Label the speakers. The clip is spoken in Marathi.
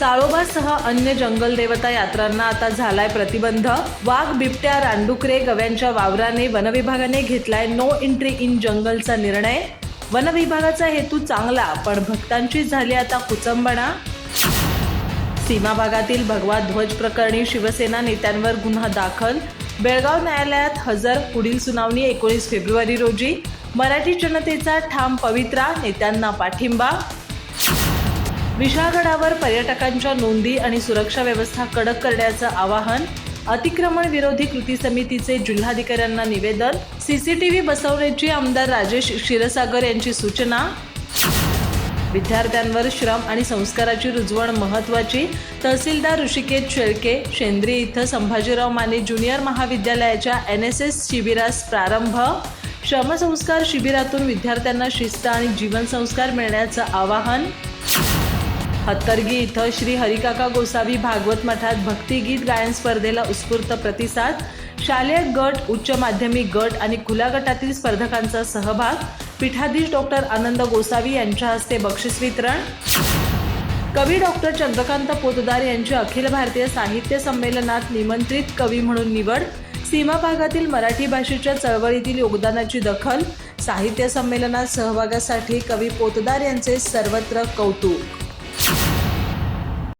Speaker 1: चाळोबासह अन्य जंगल देवता यात्रांना आता झालाय प्रतिबंध. वाघ बिबट्या रानडुकरे गव्यांच्या वावराने वनविभागाने घेतलाय नो एंट्री इन जंगलचा निर्णय. वनविभागाचा हेतू चांगला पण भक्तांची झाली आता कुचंबणा. सीमा भागातील भगवा ध्वज प्रकरणी शिवसेना नेत्यांवर गुन्हा दाखल. बेळगाव न्यायालयात हजर पुढील सुनावणी एकोणीस फेब्रुवारी रोजी. मराठी जनतेचा ठाम पवित्रा नेत्यांना पाठिंबा. विशाळगडावर पर्यटकांच्या नोंदी आणि सुरक्षा व्यवस्था कडक करण्याचं आवाहन अतिक्रमण विरोधी कृती समितीचे जिल्हाधिकाऱ्यांना निवेदन सीसीटीव्ही बसवण्याची आमदार राजेश क्षीरसागर यांची सूचना. विद्यार्थ्यांवर श्रम आणि संस्काराची रुजवण महत्वाची तहसीलदार ऋषिकेश शेळके शेंद्री इथं संभाजीराव माने ज्युनियर महाविद्यालयाच्या एन एस एस शिबिरास प्रारंभ. श्रमसंस्कार शिबिरातून विद्यार्थ्यांना शिस्त आणि जीवनसंस्कार मिळण्याचं आवाहन. हत्तरगी इथं श्री हरिकाका गोसावी भागवत मठात भक्तिगीत गायन स्पर्धेला उत्स्फूर्त प्रतिसाद. शालेय गट उच्च माध्यमिक गट आणि खुल्या गटातील स्पर्धकांचा सहभाग. पीठाधीश डॉक्टर आनंद गोसावी यांच्या हस्ते बक्षीस वितरण. कवी डॉक्टर चंद्रकांत पोतदार यांची अखिल भारतीय साहित्य संमेलनात निमंत्रित कवी म्हणून निवड. सीमा भागातील मराठी भाषेच्या चळवळीतील योगदानाची दखल. साहित्य संमेलनात सहभागासाठी कवी पोतदार यांचे सर्वत्र कौतुक.